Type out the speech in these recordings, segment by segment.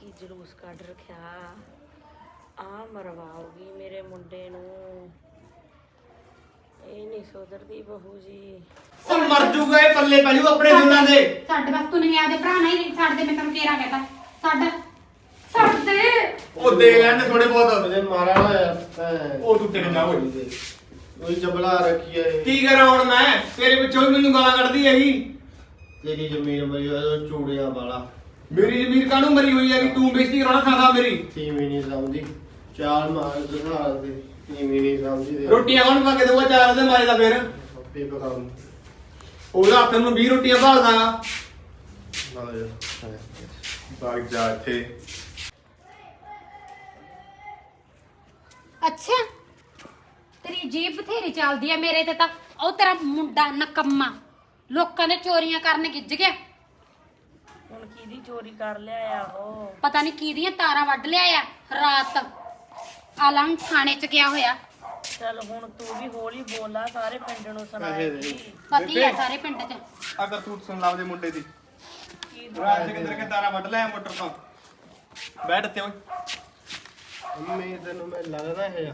ਕੀ ਜਲੂਸ ਕੱਢ ਰੱਖਿਆ। ਆ ਮਰਵਾਉਗੀ ਮੇਰੇ ਮੁੰਡੇ ਨੂੰ। ਇਹ ਨਹੀਂ ਸੁਧਰਦੀ ਬਹੂ ਜੀ। ਉਹ ਮਰ ਜੂਗਾ ਇਹ ਪੱਲੇ ਪੈ ਜੂ ਆਪਣੇ ਦੋਨਾਂ ਦੇ। ਸਾਡੇ ਬਸ ਤੂੰ ਨਹੀਂ ਆਦੇ ਭਰਾ ਨਹੀਂ ਛੱਡ ਦੇ ਮੈਂ ਤੈਨੂੰ ਕੇਰਾ ਕਹਤਾ। ਛੱਡ ਛੱਡ ਦੇ। ਉਹ ਦੇ ਲੈਣ ਥੋੜੇ ਬਹੁਤ। ਉਹਦੇ ਮਾਰਾ ਨਾ ਯਾਰ ਭੈਣ। ਉਹ ਤੂੰ ਤੇਰੇ ਨਾਲ ਹੋਈ ਉਹੀ ਜਬਲਾ ਰੱਖੀ ਐ ਕੀ ਕਰਾਂ ਹੁਣ ਮੈਂ? ਤੇਰੇ ਪਿੱਛੋਂ ਵੀ ਮੈਨੂੰ ਗਾਲਾਂ ਕੱਢਦੀ ਹੈਗੀ। ਤੇਰੀ ਜ਼ਮੀਨ ਮਰੀ ਉਹ ਚੂੜਿਆਂ ਵਾਲਾ। ਮੇਰੀ ਜ਼ਮੀਰ ਕਾਹਨੂੰ ਮਰੀ ਹੋਈ ਹੈਗੀ ਤੂੰ ਬੇਇੱਜ਼ਤੀ ਕਰਾਉਣਾ ਖਾਦਾ ਮੇਰੀ? ਤੀਵੀਂ ਨਹੀਂ ਸਮਝਦੀ। ਚਾਲ ਮਾਰ ਦਿਖਾ ਦੇ। ਤੀਵੀਂ ਨਹੀਂ ਸਮਝਦੀ ਦੇ ਰੋਟੀਆਂ ਕੌਣ ਪਾ ਕੇ ਦੇਊਗਾ? ਚਾਰ ਉਹਦੇ ਮਾਰੇ ਦਾ ਫੇਰ। ਆਪੇ ਪਕਾਉਂ ਉਹਦਾ ਹੱਥ ਨੂੰ 20 ਰੋਟੀਆਂ ਭਾਲਦਾ ਨਾ ਯਾਰ ਬਾਗ ਜਾ ਇੱਥੇ। ਅੱਛਾ। ਤੇਰੀ ਜੀਬ ਬਥੇਰੀ ਚੱਲਦੀ ਆ ਮੇਰੇ ਤੇ ਤਾਂ। ਉਹ ਤੇਰਾ ਮੁੰਡਾ ਨਕੰਮਾ। ਲੋਕਾਂ ਦੇ ਚੋਰੀਆਂ ਕਰਨ ਗਿੱਜ ਗਿਆ। ਕਿਹਦੀ ਚੋਰੀ ਕਰ ਲਿਆ ਆ ਉਹ? ਪਤਾ ਨਹੀਂ ਕਿਹਦੀਆਂ ਤਾਰਾਂ ਵੱਢ ਲਿਆ ਆ ਰਾਤ ਆਲਮ ਥਾਣੇ ਚ ਗਿਆ ਹੋਇਆ। ਚੱਲ ਹੁਣ ਤੂੰ ਵੀ ਹੌਲੀ ਬੋਲਾ ਸਾਰੇ ਪਿੰਡ ਨੂੰ ਸੁਣਾਏਗੀ ਪਤੀ ਆ ਸਾਰੇ ਪਿੰਡ ਚ। ਆ ਕਰਤੂਤ ਸੁਣ ਲਾਵਦੇ ਮੁੰਡੇ ਦੀ। ਕੀ ਰਾਤ ਦੇ ਕਿਧਰ ਕੇ ਤਾਰਾ ਵੱਢ ਲਿਆ ਮੋਟਰ ਤੋਂ। ਬੈਠ ਤੇ ਓਏ। ਅੰਮੀ ਤੈਨੂੰ ਮੈਂ ਲੱਗਦਾ ਹੈ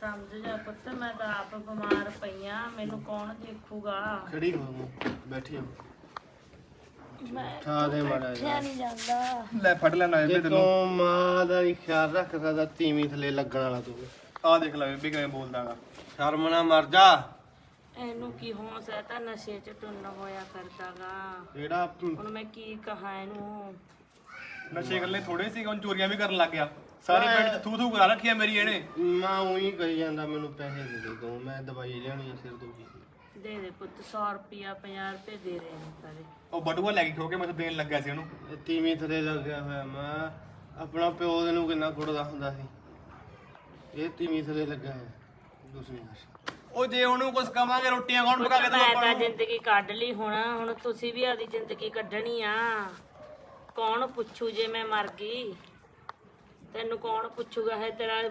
ਸਮਝ ਜਾ ਪੁੱਤ ਮੈਂ ਤਾਂ ਆਪ ਬਿਮਾਰ ਪਈਆਂ ਮੈਨੂੰ ਕੌਣ ਦੇਖੂਗਾ? ਖੜੀ ਹੋ ਬੈਠੀ ਹੋ। ਮੈਂ ਠਾ ਦੇ ਮਾੜਾ ਬੈਠਿਆ ਜਿਹਾ ਨਹੀਂ ਜਾਂਦਾ। ਲੈ ਫੜ ਲੈਣਾ ਜੇ ਤੂੰ ਮਾਂ ਦਾ ਨਹੀਂ ਖਿਆਲ ਰੱਖ ਸਕਦਾ ਤੀਵੀਂ ਥੱਲੇ ਲੱਗਣ ਵਾਲਾ ਤੂੰ ਆ ਦੇਖ ਲੈ ਬੇਬੀ ਕਿਵੇਂ ਬੋਲਦਾਗਾ ਸ਼ਰਮ ਨਾ ਮਰ ਜਾ। ਇਹਨੂੰ ਕੀ ਹੋਂਸ ਹੈ ਤਾਂ ਨਸ਼ੇ 'ਚ ਟੁੰਨ ਹੋਇਆ ਕਰਦਾਗਾ ਜਿਹੜਾ ਹੁਣ ਮੈਂ ਕੀ ਕਹਾਂ ਇਹਨੂੰ? ਨਸ਼ੇ ਗੱਲੇ ਥੋੜੇ ਸੀ ਹੁਣ ਚੋਰੀਆਂ ਵੀ ਕਰਨ ਲੱਗ ਗਿਆ। ਸਾਰੇ ਪਿੰਡ ਚ ਥੂ ਥੂ ਕਰਾ ਰੱਖਿਆ ਮੇਰੀ ਇਹਨੇ। ਮੈਂ ਉਹੀ ਕਹੀ ਜਾਂਦਾ ਮੈਨੂੰ ਪੈਸੇ ਦੇ ਦੇ ਤੂੰ ਮੈਂ ਦਵਾਈ ਲਿਆਉਣੀ ਆ ਸਿਰ ਦੁਖੀ ਦੇ ਦੇ ਪੁੱਤ 100 ਰੁਪਿਆ 50 ਰੁਪਏ ਦੇ ਦੇ ਇਹਨੂੰ ਸਾਰੇ। ਉਹ ਬਟੂਆ ਲੈ ਕੇ ਖੋ ਕੇ ਮੈਂ ਤਾਂ ਦੇਣ ਲੱਗਿਆ ਸੀ ਉਹਨੂੰ। ਇਹ ਤੀਵੀਂ ਥੱਲੇ ਲੱਗਿਆ ਹੋਇਆ ਮੈਂ। ਆਪਣਾ ਪਿਓ ਦੇ ਨੂੰ ਕਿੰਨਾ ਕੁੱਟਦਾ ਹੁੰਦਾ ਸੀ। ਇਹ ਤੀਵੀਂ ਥੱਲੇ ਲੱਗਾ ਹੈ ਦੂਸਰੀ ਨਸ਼ਾ ਉਹ ਜੇ ਉਹਨੂੰ ਕੁਝ ਕਵਾਂਗੇ ਰੋਟੀਆਂ ਕੌਣ ਪਕਾ ਕੇ ਮੈਂ ਤਾਂ ਨੂੰ? ਜ਼ਿੰਦਗੀ ਕੱਢ ਲਈ ਹੁਣ। ਹੁਣ ਤੁਸੀਂ ਵੀ ਆਪਦੀ ਜ਼ਿੰਦਗੀ ਕੱਢਣੀ ਆ। ਕੌਣ ਪੁੱਛੂ ਜੇ ਮੈਂ ਮਰ ਗਈ? ਤੈਨੂੰ ਕੌਣ ਪੁੱਛੂਗਾ? ਹੈ ਤੇਰਾ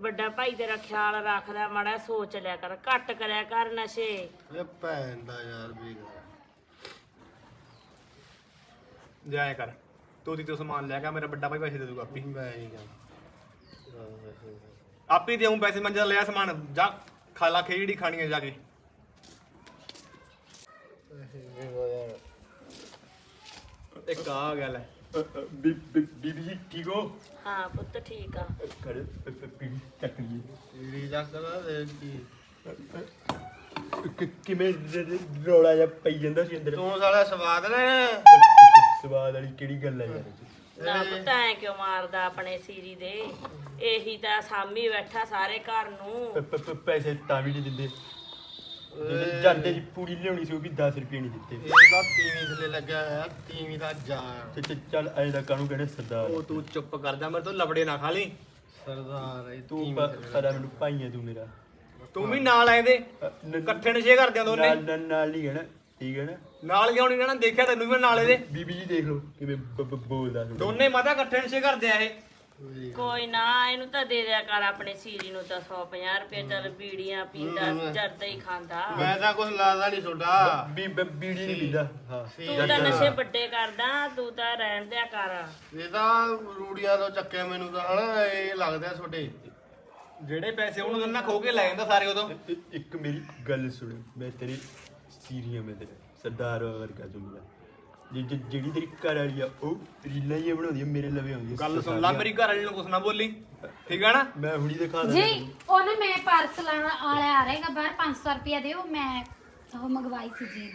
ਵੱਡਾ ਭਾਈ ਤੇਰਾ ਖਿਆਲ ਰੱਖਦਾ ਮਾੜਾ ਸੋਚ ਲਿਆ ਕਰ ਘੱਟ ਕਰਿਆ ਕਰ ਨਸ਼ੇ। ਇਹ ਭੈਣ ਦਾ ਯਾਰ ਬੇਕਾਰ ਜਾਇਆ ਕਰ ਤੂੰ ਦੀ ਤੋਂ ਸਮਾਨ ਲੈ ਕੇ ਆ, ਮੇਰਾ ਵੱਡਾ ਭਾਈ ਪੈਸੇ ਦੇ ਦੂਗਾ ਆਪੀ। ਮੈਂ ਨਹੀਂ ਕਹਿੰਦਾ ਆਪੀ ਦੇਉਂ ਪੈਸੇ ਮੰਜਾ ਲਿਆ ਸਮਾਨ ਜਾ ਖਾ ਲਾ ਖੇ ਜਿਹੜੀ ਖਾਣੀ ਹੈ ਜਾ ਕੇ। ਇੱਕ ਆ ਗੱਲ ਹੈ। ਬੀਬੀ ਜੀ ਠੀਕ ਹੋ? ਹਾਂ ਪੁੱਤ ਠੀਕ ਆ। ਕਰ ਪੀੜੀ ਚੱਕ ਲਈ ਰੀ ਜਾ ਕਰਾ ਦੇ ਕੀ? ਕਿਵੇਂ ਰੋਲਾ ਜਿਹਾ ਪਈ ਜਾਂਦਾ ਸੀ ਅੰਦਰ? ਤੂੰ ਸਾਲਾ ਸਵਾਦ ਲੈ ਸਵਾਦ ਵਾਲੀ ਕਿਹੜੀ ਗੱਲ ਹੈ ਯਾਰ ਨਾ ਪੁੱਤ ਐ ਕਿਉਂ ਮਾਰਦਾ ਆਪਣੇ ਸੀਰੀ ਦੇ? ਇਹੀ ਤਾਂ ਸਾਮੀ ਬੈਠਾ ਸਾਰੇ ਘਰ ਨੂੰ। ਪ- ਪ- ਪ- ਪੈਸੇ ਤਾਂ ਵੀ ਨਹੀਂ ਦਿੰਦੇ। ਜਿਹੜੇ ਜਾਂਦੇ ਜੀ ਪੂਰੀ ਲਿਆਉਣੀ ਸੀ ਉਹ ਵੀ 10 ਰੁਪਏ ਨਹੀਂ ਦਿੱਤੇ। ਇਹ ਤਾਂ ਤੀਵੀਂ ਥੱਲੇ ਲੱਗਾ ਹੋਇਆ ਤੀਵੀਂ ਦਾ ਜਾਨ ਤੇ ਚ- ਚੱਲ ਐਂ ਦਾ ਕਾਹਨੂੰ ਕਹਿੰਦੇ ਸਰਦਾਰ। ਉਹ ਤੂੰ ਚੁੱਪ ਕਰ ਜਾ ਮੇਰੇ ਤੋਂ ਲਬੜੇ ਨਾ ਖਾ ਲਈ। ਸਰਦਾਰ ਇਹ ਤੂੰ ਤੀਵੀਂ ਪ- ਥੱਲੇ ਮੈਨੂੰ ਭਾਈ ਹੈ ਤੂੰ ਮੇਰਾ। ਤੂੰ ਵੀ ਨਾਲ ਆਏ ਦੇ। ਇਕੱਠੇ ਨਸ਼ੇ ਕਰਦੇ ਆ ਦੋਨੇ। ਨਾਲ ਨਾਲ- ਨਾਲ ਹੀ ਹੈ ਨਾ ਠੀਕ ਹੈ ਨਾ? ਨਾਲ ਨਹੀਂ ਰਹਿਣਾ? ਦੇਖਿਆ ਤੈਨੂੰ ਵੀ ਨਾਲ ਇਹਦੇ। ਬੀਬੀ ਜੀ ਦੇਖ ਲਓ ਕਿਵੇਂ ਬ- ਬ- ਬੋਲਦਾ। ਦੋਨੇ ਮਾਤਾ ਇਕੱਠੇ ਨਸ਼ੇ ਕਰਦੇ ਆ ਇਹ। ਕੋਈ ਨਾ ਇਹਨੂੰ ਤਾਂ ਦੇ ਦਿਆ ਕਰ ਆਪਣੇ ਸੀਰੀ ਨੂੰ ਤਾਂ 150 ਰੁਪਏ ਚੱਲ ਬੀੜੀਆਂ ਪੀਂਦਾ ਜਰਦਾ ਹੀ ਖਾਂਦਾ। ਮੈਂ ਤਾਂ ਕੁਝ ਲਾਦਾ ਨਹੀਂ ਤੁਹਾਡਾ। ਬੀ ਬ- ਬੀੜੀ ਨਹੀਂ ਪੀਂਦਾ। ਹਾਂ। ਤੂੰ ਤਾਂ ਨਸ਼ੇ ਵੱਡੇ ਕਰਦਾ ਤੂੰ ਤਾਂ ਰਹਿਣ ਦਿਆ ਕਰ। ਇਹ ਤਾਂ ਰੂੜੀਆਂ ਤੋਂ ਚੱਕਿਆ ਮੈਨੂੰ ਤਾਂ ਹਨਾ ਇਹ ਲੱਗਦਾ ਤੁਹਾਡੇ। ਜਿਹੜੇ ਪੈਸੇ ਉਹਨੂੰ ਦਿੰਦਾ ਖੋ ਕੇ ਲੈ ਜਾਂਦਾ ਸਾਰੇ ਉਦੋਂ। ਇ- ਇੱਕ ਮੇਰੀ ਗੱਲ ਸੁਣ ਮੈਂ ਤੇਰੀ ਸੀਰੀਆ ਮੈਂ ਤੇਰਾ ਸਰਦਾਰ ਵਰਗਾ ਮੇਰਾ ਜਿ- ਜਿਹੜੀ ਤੇਰੀ ਘਰ ਵਾਲੀ ਆ ਉਹ ਰੀਲਾਂ ਹੀ ਬਣਾਉਂਦੀ ਆ ਮੇਰੇ ਲਵੇ ਆਉਂਦੀ ਆ। ਗੱਲ ਸੁਣ ਲੈ ਮੇਰੀ ਘਰ ਵਾਲੀ ਨੂੰ ਕੁਛ ਨਾ ਬੋਲੀ। ਠੀਕ ਆ ਨਾ? ਮੈਂ ਹੁਣੀ ਦਿਖਾ ਜੀ ਦਿੰਦਾ ਉਹ ਨਾ ਮੈਂ ਪਾਰਸਲ ਵਾਲਾ ਆ ਰਹੇਗਾ ਬਾਹਰ 500 ਰੁਪਿਆ ਦਿਓ ਮੈਂ ਉਹ ਮੰਗਵਾਈ ਸੀ ਜੀ।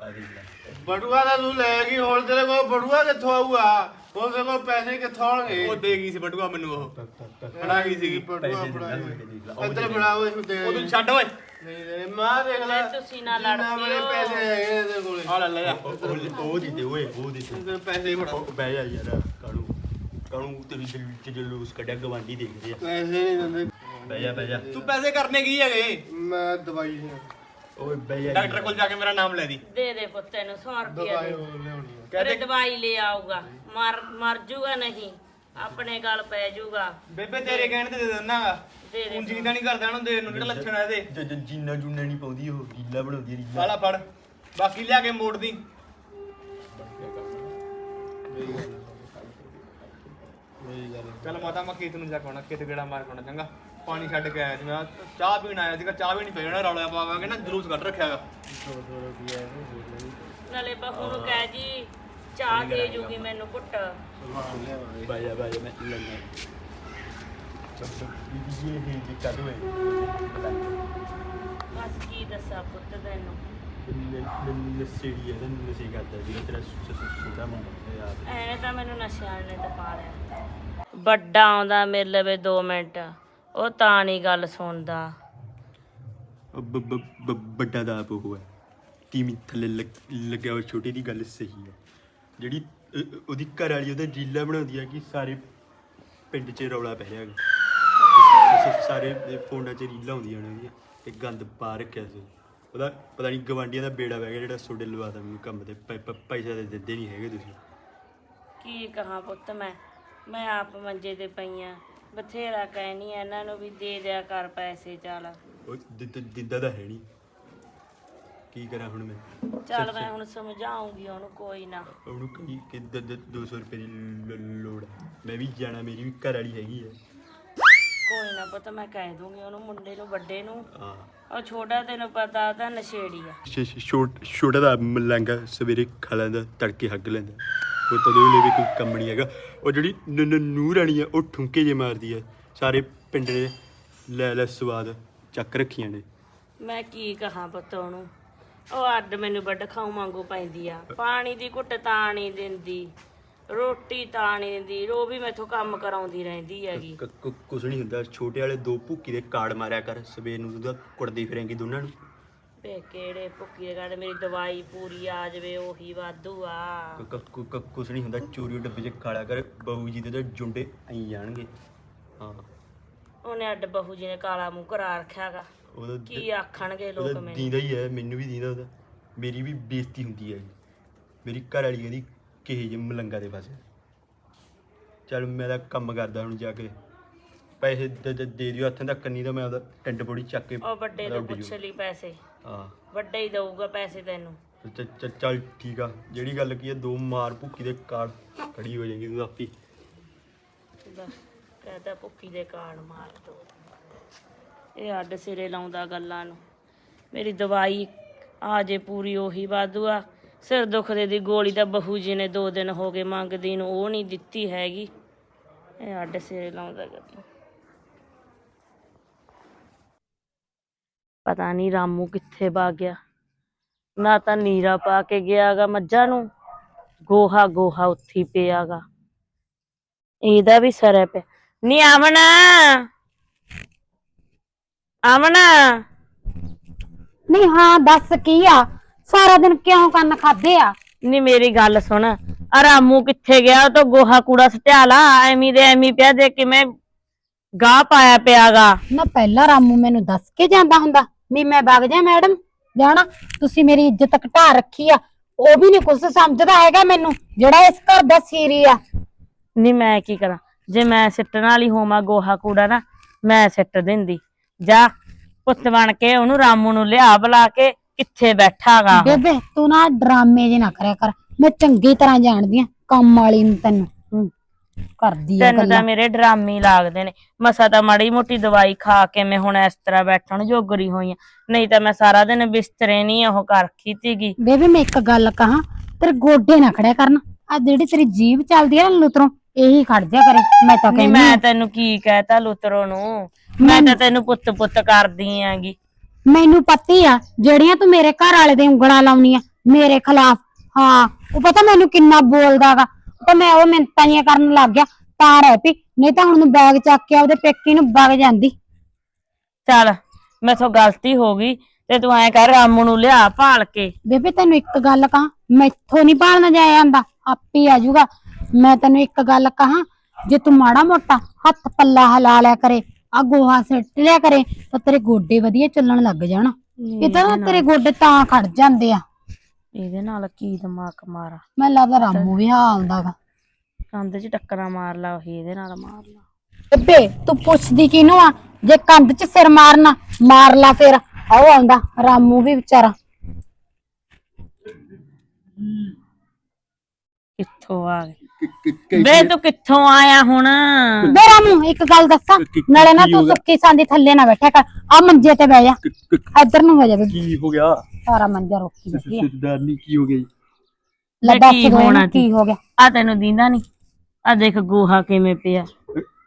ਆ ਦੇਖ ਲੈ। ਬਟੂਆ ਤਾਂ ਤੂੰ ਲੈ ਗਈ ਹੁਣ ਤੇਰੇ ਕੋਲ ਬਟੂਆ ਕਿੱਥੋਂ ਆਊਗਾ? ਹੁਣ ਤੇਰੇ ਕੋਲ ਪੈਸੇ ਕਿੱਥੋਂ ਆਉਣਗੇ? ਉਹ ਦੇ ਗਈ ਸੀ ਬਟੂਆ ਮੈਨੂੰ ਉਹ। ਪ- ਫੜਾ ਗਈ ਸੀਗੀ ਪੈਸੇ ਫੜਾ ਮੈਂ ਦੇਖ ਲਾ। ਉਹ ਇੱਧਰ ਦੇਖ। ਫੜਾ ਉਹ ਇਹਨੂੰ ਦੇ। ਉਹ ਤੂੰ ਛੱਡ ਓਏ। ਨਹੀਂ ਦੇ ਮਾਂ ਦੇਖ ਲੈ ਲੈ ਤੁਸੀਂ ਨਾ ਲੜ ਜਿੰਨਾ ਬੜੇ ਪਿਓ। ਪੈਸੇ ਹੈਗੇ ਇਹਦੇ ਕੋਲੇ। ਆ ਲੈ ਲੈ ਜਾ ਉਹ- ਉਹ ਉਹ ਦਿੱਤੇ ਓਏ ਉਹ ਦਿੱਤੇ ਤੇਰੇ ਪੈਸੇ ਹੀ ਫੜਾ ਉਹ ਬਹਿ ਜਾ ਯਾਰ ਕਾਣੂ ਕਾਣੂ ਤੇਰੀ ਦਿਲ ਵਿੱਚ ਜਲੂਸ ਕੱਢਿਆ ਗਵਾਂਢੀ ਦੇਖਦੇ ਆ। ਪੈਸੇ ਨਹੀਂ ਦਿੰਦੇ। ਬਹਿ ਜਾ ਬਹਿ ਜਾ। ਤੂੰ ਪੈਸੇ ਕਰਨੇ ਕੀ ਹੈਗੇ? ਮੈਂ ਦਵਾਈ ਨਹੀਂ ਓਏ ਬਹਿ ਜਾ ਡਾਕਟਰ ਕੋਲ ਜਾ ਕੇ ਮੇਰਾ ਨਾਮ ਲੈ ਦੀ। ਦੇ ਦੇ ਪੁੱਤ ਇਹਨੂੰ 100 ਰੁਪਏ ਦਵਾਈ ਦੇ ਹੋਰ ਲਿਆਉਣੀ ਆ। ਅਰੇ ਦਵਾਈ ਲੈ ਆਊਗਾ। ਮਰ ਮਰ ਜੂਗਾ ਨਹੀਂ। ਆਪਣੇ ਗਲ ਪੈ ਜੂਗਾ। ਬੇਬੇ ਤੇਰੇ ਕਹਿਣ ਤੇ ਦੇ ਦਿੰਦਾਗਾ ਦੇ ਦੇ ਤਾਂ ਨਹੀਂ ਕਰਦਾ ਉਹਨੂੰ ਦੇ ਨੂੰ ਜਿਹੜਾ ਲੱਛਣ ਆ ਇਹਦੇ? ਜ- ਜ- ਜੀਨਾ ਜੂਨਾ ਨਹੀਂ ਪਾਉਂਦੀ ਉਹ ਰੀਲਾ ਬਣਾਉਂਦੀ ਆ ਰੀਲਾ। ਵਾਲਾ ਫੜ। ਬਾਕੀ ਲਿਆ ਕੇ ਮੋੜ ਦੀ। ਚੱਲ ਮਾਤਾ ਮੈਂ ਖੇਤ ਨੂੰ ਜਾ ਕੇ ਆਉਣਾ ਖੇਤ ਗੇੜਾ ਮਾਰ ਕੇ ਆਉਣਾ ਚੰਗਾ। ਪਾਣੀ ਛੱਡ ਕੇ ਆਇਆ ਸੀ ਮੈਂ। ਚਾਹ ਪੀਣ ਆਇਆ ਸੀਗਾ ਚਾਹ ਵੀ ਨਹੀਂ ਪੀਣਾ ਰੌਲਾ ਪਾਵਾਂਗੇ ਨਾ ਜਲੂਸ ਕੱਢ ਰੱਖਿਆਗਾ ਨਾਲੇ ਬਹੂ ਨੂੰ ਕਹਿ ਜੀ ਚਾਹ ਦੇ ਜੂਗੀ ਮੈਨੂੰ ਘੁੱਟ। ਬਾਜਾ ਬਾਜਾ ਮੈਂ ਲੰਗਾ ਇਹ ਹੀ ਜੀ ਕਦੋਂ ਹੈ ਬਸ ਕੀ ਦੱਸਾਂ ਪੁੱਤ ਤੈਨੂੰ। ਨਸੇੜੀ ਹੈ ਨਸੇ ਕਰਦਾ ਜੀ ਤੇਰਾ ਸੁਦਾ ਮੁੰਡਾ ਯਾਰ ਐਨੇ ਤਾਂ ਮੈਨੂੰ ਨਸ਼ਿਆਂ ਨੇ ਤਾਂ ਪਾ ਲਿਆ। ਵੱਡਾ ਆਉਂਦਾ ਮੇਰੇ ਲਵੇ 2 ਮਿੰਟ ਉਹ ਤਾਂ ਨਹੀਂ ਗੱਲ ਸੁਣਦਾ। ਵੱਡਾ ਦਾ ਆਪ ਉਹ ਹੈ। ਤੀਮੀ ਥੱਲੇ ਲੱਗ- ਲੱਗਿਆ ਉਹ ਛੋਟੇ ਦੀ ਗੱਲ ਸਹੀ ਹੈ। ਜਿਹੜੀ ਅ, ਉਹਦੀ ਘਰ ਵਾਲੀ ਉਹਦਾ ਰੀਲਾ ਬਣਾਉਂਦੀ ਹੈ ਕਿ ਸਾਰੇ ਪਿੰਡ 'ਚ ਰੌਲਾ ਪੈ ਰਿਹਾ ਹੈਗਾ। ਸ- ਸ- ਸਾਰੇ ਦੇ ਫੋਨਾਂ 'ਚ ਰੀਲਾਂ ਹੁੰਦੀਆਂ ਨੇ ਉਹਦੀਆਂ ਤੇ ਗੰਦ ਪਾ ਰੱਖਿਆ ਸੀ। ਉਹਦਾ ਪਤਾ ਨਹੀਂ ਗਵਾਂਡੀਆਂ ਦਾ ਬੇੜਾ ਵੈ ਗਿਆ ਜਿਹੜਾ ਸੋਡੇ ਲਵਾਦਾ ਮੈਨੂੰ ਕੰਮ ਤੇ ਪੈ- ਪੈ- ਪੈਸੇ ਦੇ ਦਿੰਦੇ ਨਹੀਂ ਹੈਗੇ ਤੁਸੀਂ। ਕੀ ਕਹਾਂ ਪੁੱਤ ਮੈਂ? ਮੈਂ ਆਪ ਮੰਜੇ ਤੇ ਪਈਆਂ ਬਥੇਰਾ ਕਹਿਨੀ ਆ ਇਹਨਾਂ ਨੂੰ ਵੀ ਦੇ ਦਿਆ ਕਰ ਪੈਸੇ ਚੱਲ। ਉਹ ਦਿ- ਦਿ- ਦਿੰਦਾ ਤਾਂ ਹੈ ਨਹੀਂ ਕੀ ਕਰਾਂ ਹੁਣ ਮੈਂ? ਚੱਲ ਮੈਂ ਹੁਣ ਸਮਝਾਉਂਗੀ ਉਹਨੂੰ ਕੋਈ ਨਾ। ਉਹਨੂੰ ਕਿ 200 ਰੁਪਏ ਦੀ ਲ- ਲੋੜ ਹੈ। ਮੈਂ ਵੀ ਜਾਣਾ ਮੇਰੀ ਵੀ ਘਰ ਵਾਲੀ ਹੈਗੀ ਹੈ। ਕੋਈ ਨਾ ਪੁੱਤ ਮੈਂ ਕਹਿ ਦੂੰਗੀ ਉਹਨੂੰ ਮੁੰਡੇ ਨੂੰ ਵੱਡੇ ਨੂੰ। ਹਾਂ। ਉਹ ਛੋਟਾ ਤੈਨੂੰ ਪਤਾ ਉਹ ਤਾਂ ਨਸ਼ੇੜੀ ਆ। ਛ- ਛ- ਛੋਟ- ਛੋਟਾ ਦਾ ਮਲੰਗਾ ਸਵੇਰੇ ਖਾ ਲੈਂਦਾ ਤੜਕੇ ਹੱਗ ਲੈਂਦਾ। ਉਹ ਤਾਂ ਉਹਦੇ ਲਈ ਵੀ ਕੋਈ ਕੰਮ ਨਹੀਂ ਹੈਗਾ। ਉਹ ਜਿਹੜੀ ਨ- ਨ- ਨੂੰਹ ਰਾਣੀ ਆ ਉਹ ਠੁੰਕੇ ਜੇ ਮਾਰਦੀ ਆ। ਸਾਰੇ ਪਿੰਡ ਨੇ ਲੈ ਲੈ ਸਵਾਦ ਚੱਕ ਰੱਖੀਆਂ ਨੇ। ਮੈਂ ਕੀ ਕਹਾਂ ਪੁੱਤ ਉਹਨੂੰ? ਉਹ ਅੱਡ ਮੈਨੂੰ ਵੱਡ ਖਾਉ ਵਾਂਗੂ ਪੈਂਦੀ ਆ। ਪਾਣੀ ਦੀ ਘੁੱਟ ਤਾਂ ਨਹੀਂ ਦਿੰਦੀ ਰੋਟੀ ਤਾਂ ਨਹੀਂ ਦਿੰਦੀ ਉਹ ਵੀ ਮੈਥੋਂ ਕੰਮ ਕਰਾਉਂਦੀ ਰਹਿੰਦੀ ਹੈਗੀ। ਕ- ਕ- ਕੁਛ ਨਹੀਂ ਹੁੰਦਾ ਛੋਟੇ ਵਾਲੇ ਦੋ ਭੁੱਕੀ ਦੇ ਕਾਰਡ ਮਾਰਿਆ ਕਰ ਸਵੇਰ ਨੂੰ ਉਹਦਾ ਕੁੜਦੀ ਫਿਰੇਂਗੀ ਦੋਨਾਂ ਨੂੰ। ਵੇ ਕਿਹੜੇ ਭੁੱਕੀ ਦੇ ਗਾੜੇ ਮੇਰੀ ਦਵਾਈ ਪੂਰੀ ਆ ਜਾਵੇ ਉਹੀ ਵਾਧੂ ਆ। ਕ- ਕ- ਕ- ਕ- ਕੁਛ ਨਹੀਂ ਹੁੰਦਾ ਚੋਰੀ ਡੱਬੇ 'ਚ ਖਾਲਿਆ ਕਰ ਬਹੂ ਜੀ ਦੇ ਤਾਂ ਜੁੰਡੇ ਆਈ ਜਾਣਗੇ। ਹਾਂ। ਉਹਨੇ ਅੱਡ ਬਹੂ ਜੀ ਨੇ ਕਾਲਾ ਮੂੰਹ ਕਰਾ ਰੱਖਿਆਗਾ ਉਹਦਾ ਕੀ ਆਖਣਗੇ ਲੋਕ ਉਹਦਾ ਮੈਨੂੰ? ਦੀਂਦਾ ਹੀ ਹੈ ਮੈਨੂੰ ਵੀ ਦੀਂਦਾ ਉਹਦਾ। ਮੇਰੀ ਵੀ ਬੇਇੱਜ਼ਤੀ ਹੁੰਦੀ ਹੈ ਮੇਰੀ ਘਰ ਵਾਲੀ ਕਹਿੰਦੀ ਕਿਹੇ ਜੇ ਮਲੰਗਾ ਦੇ ਪਾਸੇ। ਚਲ ਮੈਂ ਤਾਂ ਕੰਮ ਕਰਦਾ ਹੁਣ ਜਾ ਕੇ। ਪੈਸੇ ਦੇ ਦੇ- ਦੇ ਦਿਓ ਹੱਥਾਂ ਤੱਕ ਨਹੀਂ ਤਾਂ ਮੈਂ ਉਹਦਾ ਟੰਡ ਪੋੜੀ ਚੱਕ ਕੇ ਉਹ ਵੱਡੇ ਤੋਂ ਪੁੱਛ ਜੂ। ਲਈ ਪੈਸੇ। ਹਾਂ। ਵੱਡਾ ਹੀ ਦਊਗਾ ਪੈਸੇ ਤੈਨੂੰ। ਚ- ਚ- ਚੱਲ ਠੀਕ ਆ। ਜਿਹੜੀ ਗੱਲ ਕੀ ਹੈ ਦੋ ਮਾਰ ਭੁੱਕੀ ਦੇ ਕਾਰਡ ਖੜੀ ਹੋ ਜਾਏਗੀ ਤੂੰ ਆਪੀ। ਬਸ ਕਹਦਾ ਭੁੱਕੀ ਦੇ ਕਾਣ ਮਾਰ ਦੋ। ਇਹ ਅੱਡ ਸਿਰੇ ਲਾਉਂਦਾ ਗੱਲਾਂ ਨੂੰ। ਮੇਰੀ ਦਵਾਈ ਆ ਜੇ ਪੂਰੀ ਉਹੀ ਵਾਧੂ ਆ ਸਿਰ ਦੁਖਦੇ ਦੀ ਗੋਲੀ ਤਾਂ ਬਹੂ ਜੀ ਨੇ ਦੋ ਦਿਨ ਹੋ ਗਏ ਮੰਗਦੀ ਨੂੰ, ਉਹ ਨਹੀਂ ਦਿੱਤੀ ਹੈਗੀ। ਇਹ ਅੱਡ ਸਿਰੇ ਲਾਉਂਦਾ ਗੱਲਾਂ। ਪਤਾ ਨਹੀਂ ਰਾਮੂ ਕਿੱਥੇ ਭੱਗ ਗਿਆ। ਨਾ ਤਾਂ ਨੀਰਾ ਪਾ ਕੇ ਗਿਆਗਾ ਮੱਝਾਂ ਨੂੰ, ਗੋਹਾ ਗੋਹਾ ਉੱਥੀ ਪਿਆਗਾ। ਇਹਦਾ ਵੀ ਸਰ ਪਿਆ। ਨੀ ਆਵਣ ਆਵਣ। ਨਹੀਂ ਹਾਂ ਦੱਸ ਕੀ ਆ? ਸਾਰਾ ਦਿਨ ਕਿਉਂ ਕੰਨ ਖਾਦੇ ਆ? ਨੀ ਮੇਰੀ ਗੱਲ ਸੁਣ। ਆ ਰਾਮੂ ਕਿੱਥੇ ਗਿਆ? ਉਹ ਤਾਂ ਗੋਹਾ ਕੂੜਾ ਸਟਿਆ ਲਾ। ਐਵੇਂ ਦੇ ਐਵੇਂ ਪਿਆ ਦੇ ਕਿਵੇਂ ਗਾਹ ਪਾਇਆ ਪਿਆਗਾ। ਨਾ ਪਹਿਲਾਂ ਰਾਮੂ ਮੈਨੂੰ ਦੱਸ ਕੇ ਜਾਂਦਾ ਹੁੰਦਾ। ਵੀ ਮੈਂ ਵਗ ਜਾ ਮੈਡਮ। ਜਾਣਾ ਤੁਸੀਂ ਮੇਰੀ ਇੱਜ਼ਤ ਘਟਾ ਰੱਖੀ ਆ। ਉਹ ਵੀ ਨਹੀਂ ਕੁਝ ਸਮਝਦਾ ਹੈਗਾ ਮੈਨੂੰ ਜਿਹੜਾ ਇਸ ਘਰ ਦਾ ਸੀਰੀ ਆ। ਨੀ ਮੈਂ ਕੀ ਕਰਾਂ? ਜੇ ਮੈਂ ਸਿੱਟਣ ਵਾਲੀ ਹੋਵਾਂ ਗੋਹਾ ਕੂੜਾ ਨਾ ਮੈਂ ਸਿੱਟ ਦਿੰਦੀ। ਜਾ ਪੁੱਤ ਬਣ ਕੇ ਉਹਨੂੰ ਰਾਮੂ ਨੂੰ ਲਿਆ ਬੁਲਾ ਕੇ ਕਿੱਥੇ ਬੈਠਾਗਾ। ਬੇਬੇ ਤੂੰ ਨਾ ਡਰਾਮੇ ਜੇ ਨਾ ਕਰਿਆ ਕਰ। ਮੈਂ ਚੰਗੀ ਤਰ੍ਹਾਂ ਜਾਣਦੀ ਆ ਕੰਮ ਵਾਲੀ ਨੂੰ ਤੈਨੂੰ। ਕਰਦੀ ਆ ਤੈਨੂੰ ਤਾਂ ਮੇਰੇ ਡਰਾਮੇ ਲੱਗਦੇ ਨੇ। ਮਸਾ ਤਾਂ ਮਾੜੀ ਮੋਟੀ ਦਵਾਈ ਖਾ ਕੇ ਮੈਂ ਹੁਣ ਇਸ ਤਰ੍ਹਾਂ ਬੈਠਣ ਜੋਗਰੀ ਹੋਈ ਆ। ਨਹੀਂ ਤਾਂ ਮੈਂ ਸਾਰਾ ਦਿਨ ਬਿਸਤਰੇ ਨਹੀਂ ਉਹ ਕਰ ਰੱਖੀ ਤੀਗੀ ਬੇਬੇ ਮੈਂ ਇੱਕ ਗੱਲ ਕਹਾਂ ਤੇਰੇ ਗੋਡੇ ਨਾ ਖੜਿਆ ਕਰਨ। ਆ ਜਿਹੜੀ ਤੇਰੀ ਜੀਭ ਚੱਲਦੀ ਆ ਲੁਤਰੋਂ ਇਹੀ ਖੜ ਜਾ ਕਰੇ। ਮੈਂ ਤਾਂ ਕਹਿੰਦੀ ਮੈਂ। ਤੈਨੂੰ ਕੀ ਕਹਿਤਾ ਲੁਤਰੋ ਨੂੰ? ਮੈਂ ਤਾਂ ਤੈਨੂੰ ਪੁੱਤ ਪੁੱਤ ਕਰਦੀ ਆਂਗੀ। ਮੈਨੂੰ ਪਤੀ ਆ ਜਿਹੜੀਆਂ ਤੂੰ ਮੇਰੇ ਘਰ ਵਾਲੇ ਦੇ ਉਂਗਲਾਂ ਲਾਉਣੀਆਂ ਮੇਰੇ ਖਿਲਾਫ। ਹਾਂ ਉਹ ਪਤਾ ਮੈਨੂੰ ਕਿੰਨਾ ਬੋਲਦਾਗਾ ਤਾਂ ਮੈਂ ਉਹ ਮਿੰਤਾਂ ਜੀਆਂ ਕਰਨ ਲੱਗ ਗਿਆ ਤਾਂ ਰਹਿ ਪਈ। ਨਹੀਂ ਤਾਂ ਹੁਣ ਨੂੰ ਬੈਗ ਚੱਕ ਕੇ ਆਪਦੇ ਪੇਕੀ ਨੂੰ ਵਗ ਜਾਂਦੀ। ਚੱਲ ਮੈਥੋਂ ਗਲਤੀ ਹੋ ਗਈ ਤੇ ਤੂੰ ਐਂ ਕਰ ਰਾਮੂ ਨੂੰ ਲਿਆ ਭਾਲ ਕੇ। ਬੇਬੇ ਤੈਨੂੰ ਇੱਕ ਗੱਲ ਕਹਾਂ ਮੈਥੋਂ ਨਹੀਂ ਭਾਲਣਾ ਜਾਇਆ ਜਾਂਦਾ ਆਪੇ ਆ ਜਾਊਗਾ। ਮੈਂ ਤੈਨੂੰ ਇੱਕ ਗੱਲ ਕਹਾਂ ਜੇ ਤੂੰ ਮਾੜਾ ਮੋਟਾ ਹੱਥ ਪੱਲਾ ਹਿਲਾ ਲਿਆ ਕਰੇ ਆ ਗੋਹਾ ਸਿੱਟ ਲਿਆ ਕਰੇ ਤਾਂ ਤੇਰੇ ਗੋਡੇ ਵਧੀਆ ਚੱਲਣ ਲੱਗ ਜਾਣ। ਇਹ ਤਾਂ ਤੇਰੇ ਗੋਡੇ ਤਾਂ ਖੜ ਜਾਂਦੇ ਆ। ਇਹਦੇ ਨਾਲ ਕੀ ਦਿਮਾਗ ਮਾਰਾ। ਮੈਨੂੰ ਲੱਗਦਾ ਰਾਮੂ ਵੀ ਆਉਂਦਾਗਾ ਕੰਧ 'ਚ ਟੱਕਰਾਂ ਮਾਰ ਲਾ ਉਹੀ ਇਹਦੇ ਨਾਲ ਮਾਰ ਲਾ। ਬੇਬੇ ਤੂੰ ਪੁੱਛਦੀ ਕਿਹਨੂੰ ਆ? ਜੇ ਕੰਧ 'ਚ ਸਿਰ ਮਾਰਨਾ ਮਾਰ ਲਾ ਫਿਰ। ਆਓ ਆਉਂਦਾ ਰਾਮੂ ਵੀ ਵਿਚਾਰਾ। ਕਿੱਥੋਂ ਆ ਗਏ ਬੇ ਤੂੰ ਕਿੱਥੋਂ ਆਇਆ ਹੁਣ? ਮੇਰਾ ਮੂੰਹ ਇੱਕ ਗੱਲ ਦੱਸਾਂ? ਨਾਲੇ ਨਾ ਤੂੰ? ਸੁੱਕੀ ਸਾਂਦੀ ਥੱਲੇ ਨਾ ਬੈਠਿਆ ਕਰ। ਆ ਮੰਜੇ ਤੇ ਬਹਿ ਜਾ। ਇੱਧਰ ਨੂੰ ਹੋ ਜਾਵੇ ਕੀ ਹੋ ਗਿਆ? ਸਾਰਾ ਮੰਜਾ ਰੋਕੀ ਬੈਠੀ ਆ। ਸਰਦਾਰਨੀ ਕੀ ਹੋ ਜੀ? ਲੈ ਦੱਸ ਹੋਣਾ ਕੀ ਹੋ ਗਿਆ? ਆ ਤੈਨੂੰ ਦੀਂਦਾ ਨਹੀਂ ਆ ਦੇਖ ਗੋਹਾ ਕਿਵੇਂ ਪਿਆ।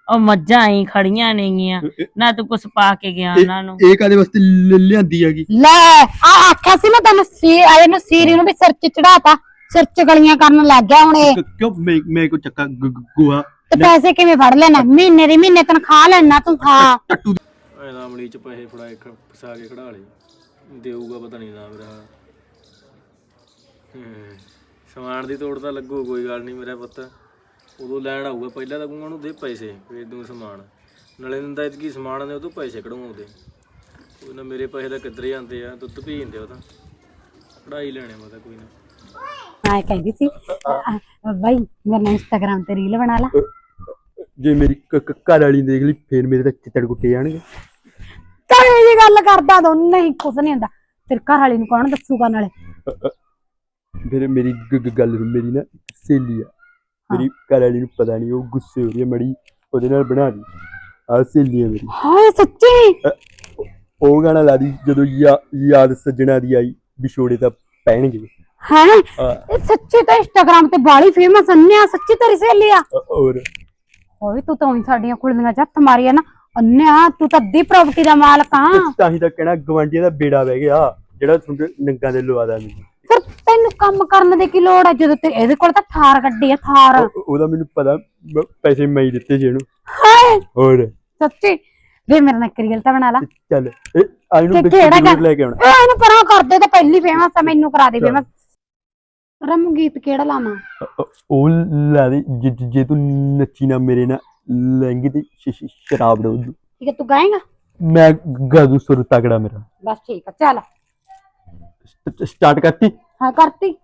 ਉਹ ਮੱਝਾਂ ਹੀ ਖੜੀਆਂ ਨੇਗੀਆਂ। ਨਾ ਤੂੰ ਕੁਛ ਪਾ ਕੇ ਗਿਆ ਉਹਨਾਂ ਨੂੰ। ਇਹ ਕਾਦੇ ਵਾਸਤੇ ਲ- ਲਿਆਂਦੀ ਹੈਗੀ? ਲੈ ਆ ਆਖਿਆ ਸੀ ਮੈਂ ਤੈਨੂੰ ਸੀ ਆਏ ਨੂੰ ਸੀਰੀ ਨੂੰ ਵੀ ਸਿਰ ਚ ਚੜਾਤਾ ਸਿਰ ਚ ਗਲੀਆਂ ਕਰਨ ਲੱਗ ਗਿਆ ਹੁਣ ਇਹ। ਕਿਉਂ ਮੈਂ ਮੈਂ ਕੋ ਚੱਕਾ ਗ- ਗ- ਗੋਹਾ? ਤੇ ਪੈਸੇ ਕਿਵੇਂ ਫੜ ਲੈਣਾ? ਮਹੀਨੇ ਦੀ ਮਹੀਨੇ ਤਨਖਾਹ ਲੈਣਾ ਤੂੰ ਹਾਂ। ਟੱਟੂ ਐ ਰਾਮੜੀ ਚ ਪੈਸੇ ਫੜਾਏ ਖ- ਫਸਾ ਕੇ ਖੜਾ ਲੇ ਦੇਊਗਾ ਪਤਾ ਨਹੀਂ ਨਾ ਮੇਰਾ ਹੂੰ ਸਮਾਨ ਦੀ ਤੋੜ ਤਾਂ ਲੱਗੂ ਕੋਈ ਗੱਲ ਨਹੀਂ ਮੇਰਾ ਪੁੱਤ। ਉਦੋਂ ਲੈਣ ਆਊਗਾ ਪਹਿਲਾਂ ਤਾਂ ਕਹੂੰਗਾ ਉਹਨੂੰ ਦੇ ਪੈਸੇ ਫੇਰ ਦੂੰ ਸਮਾਨ। ਨਾਲੇ ਦਿੰਦਾ ਇਤਕੀ ਸਮਾਨ ਨੇ ਉਹ ਤੋਂ ਪੈਸੇ ਕਢਵਾਉਂਦੇ। ਕੋਈ ਨਾ ਮੇਰੇ ਪੈਸੇ ਤਾਂ ਕਿੱਧਰ ਜਾਂਦੇ ਆ ਦੁੱਧ ਪੀ ਜਾਂਦੇ ਉਹ ਤਾਂ। ਕਢਾਈ ਲੈਣੇ ਮੈਂ ਤਾਂ ਕੋਈ ਨਾ। ਮੈਂ ਕਹਿੰਦੀ ਸੀ ਅ, ਬਾਈ ਮੇਰੇ ਨਾਲ ਇੰਸਟਾਗ੍ਰਾਮ ਤੇ ਰੀਲ ਬਣਾ ਲਾ। ਜੇ ਮੇਰੀ ਘਰ ਵਾਲੀ ਦੇਖ ਲਈ ਫੇਰ ਮੇਰੇ ਤਾਂ ਚਿੱਤੜ ਕੁੱਟੇ ਜਾਣਗੇ। ਤਾਂ ਇਹ ਗੱਲ ਕਰਦਾ ਦੋ ਨਹੀਂ ਕੁਛ ਨਹੀਂ ਹੁੰਦਾ। ਤੇਰੇ ਘਰ ਵਾਲੀ ਨੂੰ ਕੌਣ ਦੱਸੂਗਾ ਨਾਲੇ? ਫਿਰ ਮੇਰੀ ਗ- ਗ- ਗੱਲ ਸੁਣ, ਮੇਰੀ ਨਾ ਸਹੇਲੀ ਆ। ਮੇਰੀ ਘਰ ਵਾਲੀ ਨੂੰ ਪਤਾ ਨਹੀਂ ਉਹ ਗੁੱਸੇ ਹੋ ਰਹੀ ਹੈ ਮੜੀ ਉਹਦੇ ਨਾਲ ਬਣਾ ਦੀ ਆ ਸਹੇਲੀ ਹੈ ਮੇਰੀ। ਹਾਏ ਸੱਚੀ? ਉਹ ਗਾਣਾ ਲਾ ਦੀ ਜਦੋਂ ਯਾ- ਯਾਦ ਸੱਜਣਾ ਦੀ ਆਈ ਵਿਛੋੜੇ ਤਾਂ ਪੈਣਗੇ। ਹੈ ਇਹ ਸੱਚੀ ਤਾਂ ਇੰਸਟਾਗ੍ਰਾਮ ਤੇ ਬਾਲੀ ਫੇਮਸ ਅੰਨਿਆ ਸੱਚੀ ਤੇਰੀ ਸਹੇਲੀ ਆ। ਔਰ ਹੋਏ ਤੂੰ ਤਾਂ ਉਹੀ ਸਾਡੀਆਂ ਕੁੜੀਆਂ ਚ ਹੱਥ ਮਾਰੀ ਆ ਨਾ। ਅੰਨਿਆ ਤੂੰ ਤਾਂ ਅੱਧੀ ਪ੍ਰਾਪਰਟੀ ਦਾ ਮਾਲਕ ਆ। ਤਾਂ ਹੀ ਤਾਂ ਕਹਿਣਾ ਗਵਾਂਡੀਆਂ ਦਾ ਬੇੜਾ ਬਹਿ ਗਿਆ ਜਿਹੜਾ ਤੁਹਾਡੇ ਨੰਗਾ ਦੇ ਲਵਾ ਦਾ ਮੈਨੂੰ। ਫਿਰ ਤੈਨੂੰ ਕੰਮ ਕਰਨ ਦੀ ਕੀ ਲੋੜ ਆ ਜਦੋਂ ਤੇ ਇਹਦੇ ਕੋਲ ਤਾਂ ਥਾਰ ਗੱਡੀ ਆ ਥਾਰ। ਉਹ- ਉਹਦਾ ਮੈਨੂੰ ਪਤਾ ਪੈਸੇ ਮੈਂ ਹੀ ਦਿੱਤੇ ਸੀ ਇਹਨੂੰ। ਹਾਏ! ਹੋਰ? ਸੱਚੀ? ਵੇ ਮੇਰੇ ਨਾਲ ਕਰੀਅਲ ਤਾਂ ਬਣਾ ਲਾ। ਚੱਲ ਇਹ ਆਈ ਨੂੰ ਲੈ ਕੇ ਆਉਣਾ। ਇਹ ਇਹਨੂੰ ਪਰਾਂ ਕਰ ਦੇ ਤਾਂ ਪਹਿਲੀ ਫੇਮਸ ਆ ਮੈਨੂੰ ਕਰਾ ਦੇ ਫੇਮਸ ਰਮ ਗੀਤ ਕਿਹੜਾ ਲਾਵਾਂ? ਅ- ਅ- ਉਹ ਲਾ ਦੇ ਜੇ- ਜੇ- ਜੇ ਤੂੰ ਨੱਚੀ ਨਾ ਮੇਰੇ ਨਾਲ ਲਹਿੰਗੇ ਤੇ ਸ਼- ਸ਼- ਸ਼ਰਾਬ ਡੋਲ ਦੂ ਠੀਕ ਹੈ ਤੂੰ ਗਾਏਗਾ? ਮੈਂ ਗਾਦੂ ਸੁਰ ਤਗੜਾ ਮੇਰਾ। ਬਸ ਠੀਕ ਆ ਚੱਲ। ਸਟਾਰਟ ਕਰਤੀ? ਹਾਂ ਕਰਤੀ।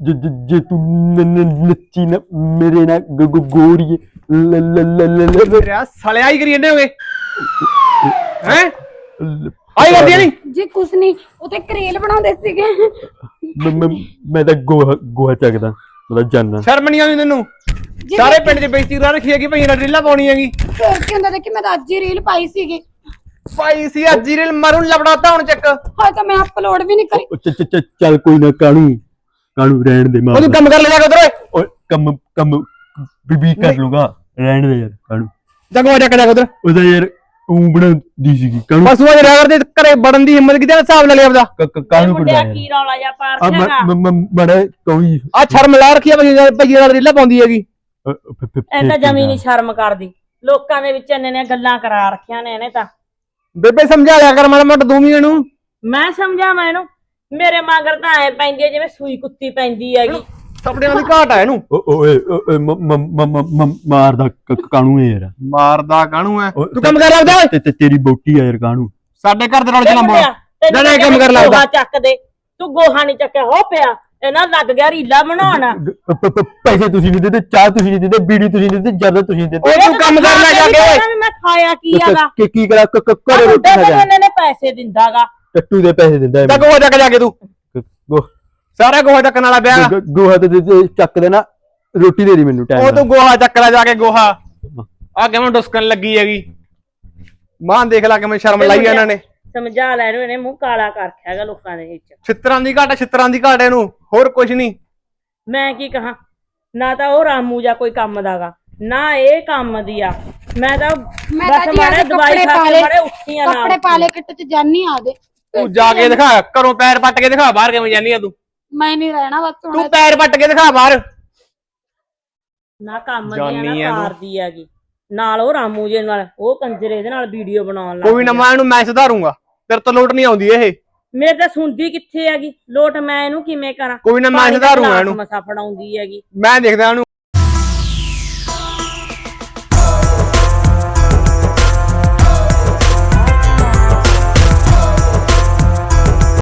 ਜੇ ਜੇ- ਜੇ ਤੂੰ ਨ- ਨ- ਨੱਚੀ ਨਾ ਮੇਰੇ ਨਾਲ ਗ- ਗ- ਗੋਰੀਏ ਲ ਲ ਲ ਲ ਲ- ਮੇਰਾ ਸਲਿਆ ਹੀ ਕਰੀ ਜਾਂਦੇ ਹੋਗੇ। ਹੈ? ਲ- ਆਈ ਕਰਦੀ ਨਹੀਂ ਜੀ ਕੁਛ ਨਹੀਂ ਉਹ ਤੇ ਕਰੇਲ ਬਣਾਉਂਦੇ ਸੀਗੇ। ਮੈਂ- ਮੈਂ ਮੈਂ ਤਾਂ ਗੋਹਾ ਗੋਹਾ ਚੱਕਦਾ ਮੈਂ ਤਾਂ ਜਾਨਾ ਸ਼ਰਮ ਨਹੀਂ ਆਉਂਦੀ ਤੈਨੂੰ? ਸਾਰੇ ਪਿੰਡ 'ਚ ਬੇਇੱਜ਼ਤੀ ਕਰਾ ਰੱਖੀ ਹੈਗੀ ਭਈ ਰੀਲਾਂ ਪਾਉਣੀ ਹੈਗੀ। ਫੇਰ ਕੀ ਹੁੰਦਾ ਦੇਖੀ ਮੈਂ ਤਾਂ ਅੱਜ ਹੀ ਰੀਲ ਪਾਈ ਸੀਗੀ। ਭਾਈ ਸੀ ਅੱਜ ਹੀ ਰੀਲ ਮਰੂੰ ਲਬੜਾਤਾ ਹੁਣ ਚੱਕ। ਹਾਂ ਤਾਂ ਮੈਂ ਅਪਲੋਡ ਵੀ ਨਹੀਂ ਕਰੀ। ਉਹ ਚ- ਚ- ਚ- ਚੱਲ ਕੋਈ ਨਾ ਕਾਣੂ ਕਾਣੂ ਰਹਿਣ ਦੇ ਮਾਂ ਉਹ ਤੂੰ ਕੰਮ ਕਰ ਲੈ ਜਾ ਉਧਰ। ਓਏ ਕੰਮ ਕੰਮ ਬੀਬੀ ਕਰ ਲੂਗਾ। ਰਹਿਣ ਦੇ ਯਾਰ ਕਾਣੂ ਜਾ ਕੇ ਜਾ ਕੇ ਉਧਰ। ਉਹਦਾ ਯਾਰ ਉਹ ਬਣਾਉਂਦੀ ਸੀਗੀ ਕਾਣੂ ਬਸ ਉਹ ਜਿਹੜਾ ਕਰਦੇ ਘਰੇ ਵੜਨ ਦੀ ਹਿੰਮਤ ਕਿਤੇ ਹਿਸਾਬ ਲੈ ਲਿਆ ਆਪਦਾ। ਮੁੰਡਿਆ ਬਣਾਇਆ ਕੀ ਰੌਲਾ ਜਾ ਆ ਬੜਾ ਕੋਈ ਆ ਸ਼ਰਮ ਲਾ ਰੱਖੀ ਆ ਭਈ ਭਈ ਨਾਲ ਰੀਲਾਂ ਪਾਉਂਦੀ ਹੈਗੀ। ਇਹ ਤਾਂ ਜਮੀ ਨਹੀਂ ਸ਼ਰਮ ਕਰਦੀ। ਲੋਕਾਂ ਦੇ ਵਿੱਚ ਇੰਨੇ ਨੇ ਗੱਲਾਂ ਕਰਾ ਰੱਖੀਆਂ ਨੇ ਇਹਨੇ ਤਾਂ। ਬੇਬੇ ਸਮਝਾ ਲਿਆ ਕਰ ਮਾੜਾ ਮੋਟਾ ਦੂਮੀ ਇਹਨੂੰ। ਮੈਂ ਸਮਝਾਵਾਂ ਇਹਨੂੰ? ਮੇਰੇ ਮਗਰ ਤਾਂ ਐ ਪੈਂਦੀ ਹੈ ਜਿਵੇਂ ਸੂਈ ਕੁੱਤੀ ਪੈਂਦੀ ਹੈਗੀ। ਕੱਪੜਿਆਂ ਦੀ ਘਾਟ ਆ ਇਹਨੂੰ। ਓਏ ਓਏ ਮ- ਮ- ਮ- ਮ- ਮ- ਮਾਰਦਾ ਕ- ਕਾਣੂ ਹੈ ਯਾਰ? ਮਾਰਦਾ ਕਾਹਨੂੰ ਐ? ਓਏ, ਤੂੰ ਕੰਮ ਕਰ ਆਪਦਾ। ਓਏ ਤੇ ਤੇ ਤੇਰੀ ਬੋਟੀ ਆ ਯਾਰ ਕਾਣੂ ਸਾਡੇ ਘਰ ਦੇ ਨਾਲ ਇਹ ਚਲਾ ਤੈਨੂੰ ਨਾ, ਨਾ, ਕੰਮ ਕਰ ਲੱਗਦਾ। ਗੋਹਾ ਚੱਕ ਦੇ। ਤੂੰ ਗੋਹਾ ਨਹੀਂ ਚੱਕਿਆ ਹੋ ਪਿਆ। ਇਹਨਾਂ ਲੱਗ ਗਿਆ ਰੀਲਾ ਬਣਾਉਣ। ਪ- ਪ- ਪ- ਪੈਸੇ ਤੁਸੀਂ ਨਹੀਂ ਦਿੰਦੇ ਚਾਹ ਤੁਸੀਂ ਨਹੀਂ ਦਿੰਦੇ ਬੀੜੀ ਤੁਸੀਂ ਨਹੀਂ ਦਿੰਦੇ ਜਰਦਾ ਤੁਸੀਂ ਨਹੀਂ ਦਿੰਦੇ। ਓਏ ਤੂੰ ਕੰਮ ਕਰ ਲੈ ਜਾ ਕੇ ਓਏ। ਮੈਂ ਖਾਇਆ ਕੀ ਆਗਾ ਕੀ ਕੀ ਕਰਾ? ਕ- ਕ- ਘਰੇ ਰੋਟੀ ਮੁੰਡੇ ਖਾ ਜਾ। ਇਹਨਾਂ ਨੇ ਪੈਸੇ ਦਿੰਦਾਗਾ। ਟੱਟੂ ਦੇ ਪੈਸੇ ਦਿੰਦਾ ਹੈ ਜਾ ਗੋਹਾ ਚੱਕ ਜਾ ਕੇ ਤੂੰ। ਗੋ- ਸਾਰਾ ਗੋਹਾ ਚੱਕਣ ਵਾਲਾ ਵਿਆਹ ਗੋ- ਗੋਹਾ ਤੇ ਦੇ- ਦੇ- ਚੱਕ ਦੇਣਾ। ਰੋਟੀ ਦੇ ਦੀ ਮੈਨੂੰ ਉਹ ਟਾਈਮ ਤੂੰ ਗੋਹਾ ਚੱਕ ਲੈ ਜਾ ਕੇ ਗੋਹਾ। ਆ ਕਿਵੇਂ ਡੁਸਕਣ ਲੱਗੀ ਹੈਗੀ? ਮਾਂ ਦੇਖ ਲੈ ਕਿਵੇਂ ਸ਼ਰਮ ਲਾਈ ਆ ਇਹਨਾਂ ਨੇ। ਸਮਝਾ ਲੈ ਇਹਨੂੰ ਇਹਨੇ ਮੂੰਹ ਕਾਲਾ ਕਰ ਰੱਖਿਆਗਾ ਲੋਕਾਂ ਦੇ ਵਿੱਚ। ਛਿੱਤਰਾਂ ਦੀ ਘਾਟ ਛਿੱਤਰਾਂ ਦੀ ਘਾਟ ਇਹਨੂੰ। ਹੋਰ ਕੁਝ ਨਹੀਂ। ਮੈਂ ਕੀ ਕਹਾਂ? ਨਾ ਤਾਂ ਉਹ ਰਾਮੂ ਜਾਂ ਕੋਈ ਕੰਮ ਦਾਗਾ ਨਾ ਇਹ ਕੰਮ ਦੀ ਆ। ਮੈਂ ਤਾਂ ਮੈਂ ਬਸ ਤਾਂ ਜੀ ਆਦੇ ਦਵਾਈ ਕੱਪੜੇ ਖਾ ਪਾ ਕੇ ਮਾੜੇ ਉੱਠੀਆਂ ਨਾਲ ਕੱਪੜੇ ਪਾ ਲੈ ਕਿੱਟ ਚ ਜਾਨੀ ਆ ਦੇ। ਤੂੰ ਜਾ ਕੇ ਦਿਖਾ ਘਰੋਂ ਪੈਰ ਪੱਟ ਕੇ ਦਿਖਾ ਬਾਹਰ ਕਿਵੇਂ ਜਾਨੀ ਆ ਤੂੰ। ਮੈਂ ਨਹੀਂ ਰਹਿਣਾ ਬਸ ਹੁਣ ਤੂੰ ਪੈਰ ਪੱਟ ਕੇ ਦਿਖਾ ਬਾਹਰ। ਨਾ ਕੰਮ ਦੀ ਆ ਜਾਨੀ ਨਾ ਤੂੰ। ਕਾਰ ਦੀ ਹੈਗੀ। ਨਾਲ ਉਹ ਰਾਮੂ ਜੇ ਨਾਲ ਉਹ ਕੰਜਰੇ ਦੇ ਨਾਲ ਵੀਡੀਓ ਬਣਾਉਣ ਲੱਗ ਕੋਈ ਨਾ। ਮੈਂ ਇਹਨੂੰ ਮੈਂ ਸੁਧਾਰੂੰਗਾ। ਤੇਰੇ ਤੋਂ ਲੋਟ ਨਹੀਂ ਆਉਂਦੀ ਇਹ। ਮੇਰੇ ਤਾਂ ਸੁਣਦੀ ਕਿੱਥੇ ਹੈਗੀ? ਲੋਟ ਮੈਂ ਇਹਨੂੰ ਕਿਵੇਂ ਕਰਾਂ? ਕੋਈ ਨਾ ਮੈਂ ਸੁਧਾਰੂੰਗਾ ਇਹਨੂੰ। ਮਸਾ ਫੜਾਉਂਦੀ ਹੈਗੀ। ਮੈਂ ਦੇਖਦਾ ਇਹਨੂੰ।